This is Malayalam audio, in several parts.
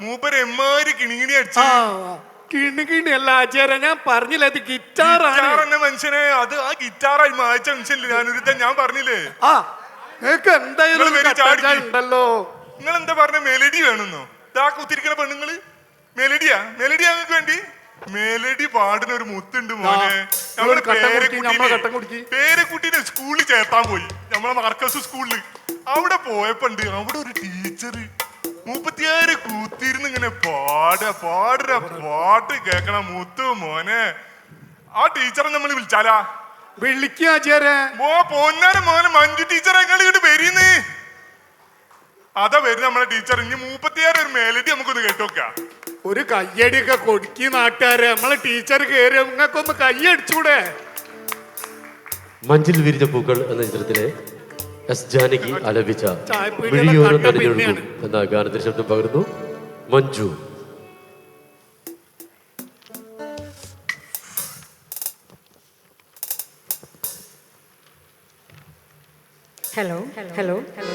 മൂപ്പര് എമ്മാരി കിണിങ്ങിണി ആ അടിച്ചു കിണി കിണി ഞാൻ പറഞ്ഞില്ല അത് ഗിറ്റാറാണ് ഗിറ്റാർ എന്നെ മനുഷ്യനെ അത് ആ ഗിറ്റാറായി മായച്ച മനുഷ്യനില്ല. ഞാനൊരുത്ത ഞാൻ പറഞ്ഞില്ലേ? ആ നിങ്ങക്ക് എന്തായാലും നിങ്ങൾ. ഉണ്ടല്ലോ നിങ്ങൾ എന്താ പറഞ്ഞ? മെലഡി വേണമെന്നോ? ഇതാ കുത്തിരിക്കണ പെണ്ണുങ്ങൾ. മെലഡിയാ മെലഡിയാ നിങ്ങൾക്ക് വേണ്ടി? മെലഡി പാടുന്ന ഒരു മുത്തുണ്ട് മോനെ. ആ, ഒരു കട്ടൻ കുടിക്ക്, നമ്മളെ കട്ടൻ കുടിക്ക്. പേരക്കുട്ടീനെ സ്കൂളിൽ ചേർത്താൻ പോയി. നമ്മളെ മാർക്കസ് സ്കൂളിൽ. അവിടെ പോയപ്പോണ്ട് അവിടെ ഒരു ടീച്ചർ മുപ്പത്തിയാറ് കൂത്തിരുന്ന് ഇങ്ങനെ പാട പാടുക പാട്ട് കേക്കണ മുത്തു മോനെ. ആ ടീച്ചറെ നമ്മൾ വിളിച്ചാലാ? വിളിക്കുക മോ പൊന്നാരം മോനെ മഞ്ജു ടീച്ചറെ ഇങ്ങോട്ട് വരീന്ന്? അതാ വരുന്ന നമ്മളെ ടീച്ചർ. ഇനി മൂപ്പത്തിയാറ് ഒരു നമുക്കൊന്ന് കേട്ടോക്കാം. ഒരു കയ്യടിയൊക്കെ കൊടുക്കി നാട്ടുകാരെ. നമ്മളെ ടീച്ചർ കയറി നിങ്ങൾക്കൊന്ന് കയ്യടിച്ചൂടെ മഞ്ചിൽ വിരിഞ്ഞ പൂക്കൾ എന്ന ചിത്രത്തിലെ എസ് ജാനകി ആലപിച്ച ചായപ്പീടികയിലെ വിഴിയോരം കണ്ട നനഞ്ഞൊഴുകും പിന്നെയാണ്. എന്ന ഗാനത്തിന് ശബ്ദം പകർന്നു മഞ്ജു ഹലോ ഹലോ ഹലോ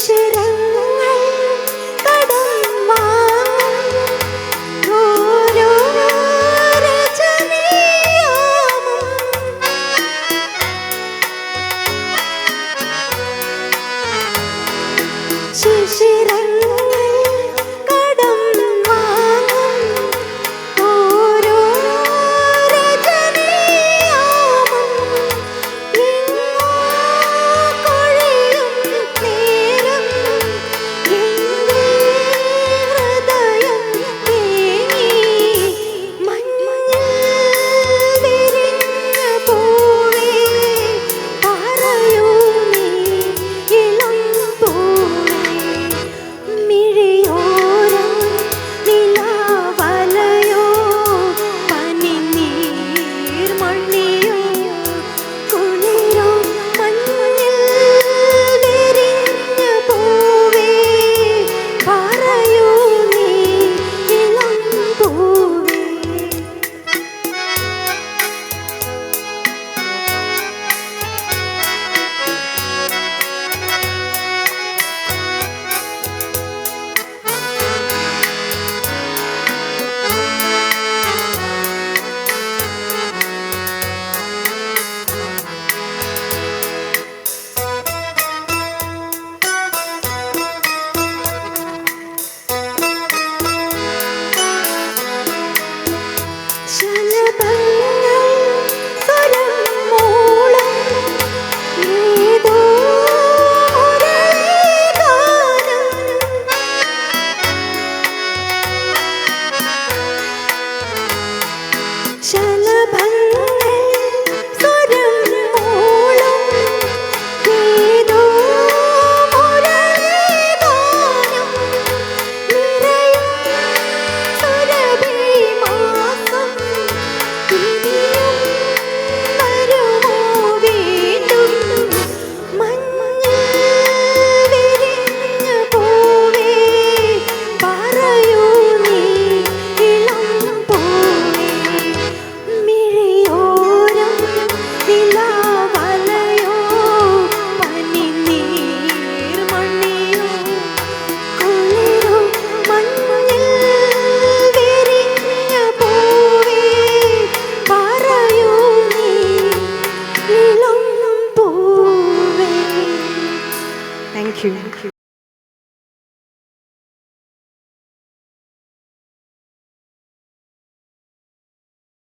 അക്ഷരങ്ങൾ കടം ശിശിരങ്ങൾ